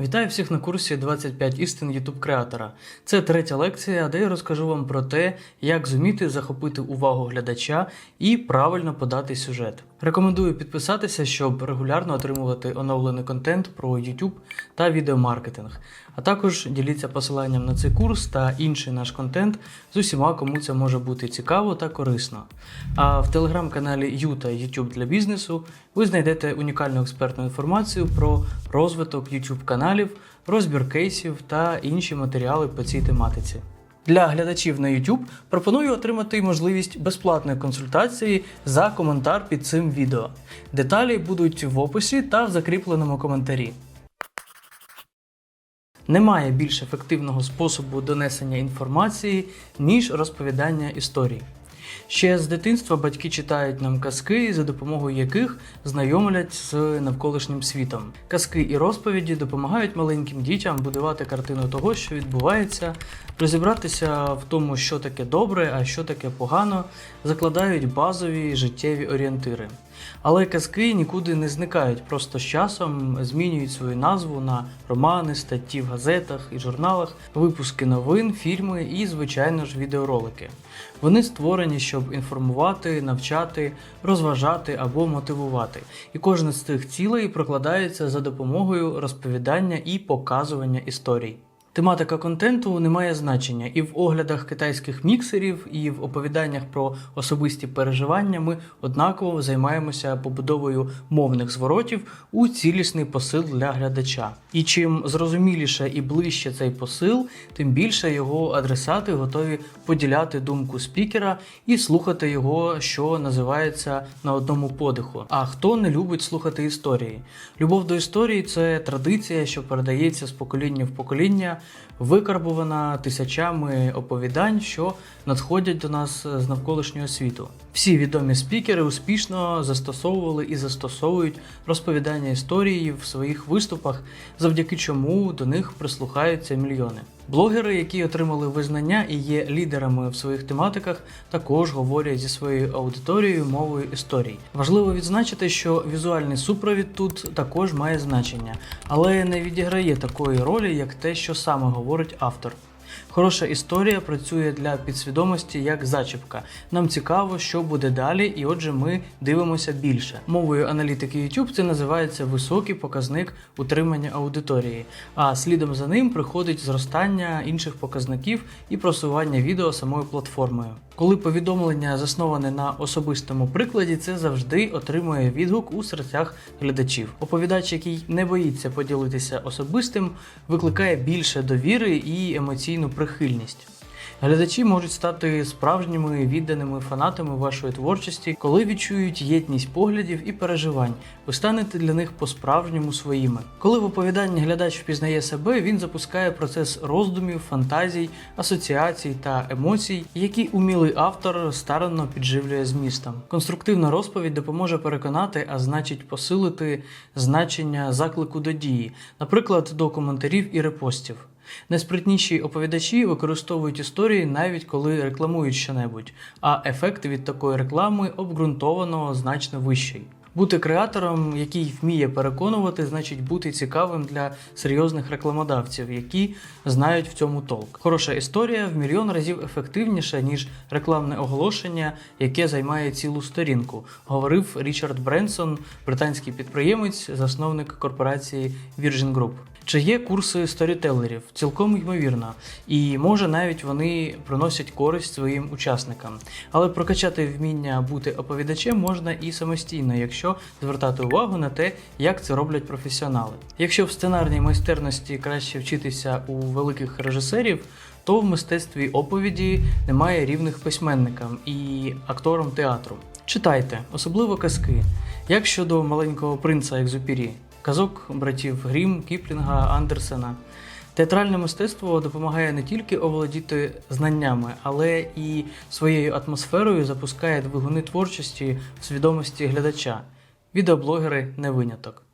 Вітаю всіх на курсі 25 істин YouTube креатора. Це третя лекція, де я розкажу вам про те, як зуміти захопити увагу глядача і правильно подати сюжет. Рекомендую підписатися, щоб регулярно отримувати оновлений контент про YouTube та відеомаркетинг. А також діліться посиланням на цей курс та інший наш контент з усіма, кому це може бути цікаво та корисно. А в телеграм-каналі Юта YouTube для бізнесу ви знайдете унікальну експертну інформацію про розвиток YouTube каналів, розбір кейсів та інші матеріали по цій тематиці. Для глядачів на YouTube пропоную отримати можливість безплатної консультації за коментар під цим відео. Деталі будуть в описі та в закріпленому коментарі. Немає більш ефективного способу донесення інформації, ніж розповідання історій. Ще з дитинства батьки читають нам казки, за допомогою яких знайомлять з навколишнім світом. Казки і розповіді допомагають маленьким дітям будувати картину того, що відбувається, розібратися в тому, що таке добре, а що таке погано, закладають базові життєві орієнтири. Але казки нікуди не зникають, просто з часом змінюють свою назву на романи, статті в газетах і журналах, випуски новин, фільми і, звичайно ж, відеоролики. Вони створені, щоб інформувати, навчати, розважати або мотивувати. І кожна з цих цілей прокладається за допомогою розповідання і показування історій. Тематика контенту не має значення і в оглядах китайських міксерів, і в оповіданнях про особисті переживання ми однаково займаємося побудовою мовних зворотів у цілісний посил для глядача. І чим зрозуміліше і ближче цей посил, тим більше його адресати готові поділяти думку спікера і слухати його, що називається на одному подиху. А хто не любить слухати історії? Любов до історії це традиція, що передається з покоління в покоління викарбувана тисячами оповідань, що надходять до нас з навколишнього світу. Всі відомі спікери успішно застосовували і застосовують розповідання історії в своїх виступах, завдяки чому до них прислухаються мільйони. Блогери, які отримали визнання і є лідерами в своїх тематиках, також говорять зі своєю аудиторією мовою історій. Важливо відзначити, що візуальний супровід тут також має значення, але не відіграє такої ролі, як те, що саме говорить автор. Хороша історія працює для підсвідомості як зачіпка. Нам цікаво, що буде далі, і отже, ми дивимося більше. Мовою аналітики YouTube це називається високий показник утримання аудиторії, а слідом за ним приходить зростання інших показників і просування відео самою платформою. Коли повідомлення засноване на особистому прикладі, це завжди отримує відгук у серцях глядачів. Оповідач, який не боїться поділитися особистим, викликає більше довіри і емоційну прихильність. Глядачі можуть стати справжніми відданими фанатами вашої творчості, коли відчують єдність поглядів і переживань. Ви станете для них по-справжньому своїми. Коли в оповіданні глядач впізнає себе, він запускає процес роздумів, фантазій, асоціацій та емоцій, які умілий автор старанно підживлює змістом. Конструктивна розповідь допоможе переконати, а значить посилити значення заклику до дії, наприклад, до коментарів і репостів. Неспритніші оповідачі використовують історії навіть коли рекламують щонебудь, а ефект від такої реклами обґрунтовано значно вищий. Бути креатором, який вміє переконувати, значить бути цікавим для серйозних рекламодавців, які знають в цьому толк. Хороша історія в мільйон разів ефективніша, ніж рекламне оголошення, яке займає цілу сторінку, говорив Річард Бренсон, британський підприємець, засновник корпорації Virgin Group. Чи є курси сторітелерів? Цілком ймовірно, і може навіть вони приносять користь своїм учасникам. Але прокачати вміння бути оповідачем можна і самостійно, якщо звертати увагу на те, як це роблять професіонали. Якщо в сценарній майстерності краще вчитися у великих режисерів, то в мистецтві оповіді немає рівних письменникам і акторам театру. Читайте, особливо казки. Як щодо маленького принца Екзупірі, казок братів Грім, Кіплінга, Андерсена. Театральне мистецтво допомагає не тільки оволодіти знаннями, але і своєю атмосферою запускає двигуни творчості в свідомості глядача. Відеоблогери не виняток.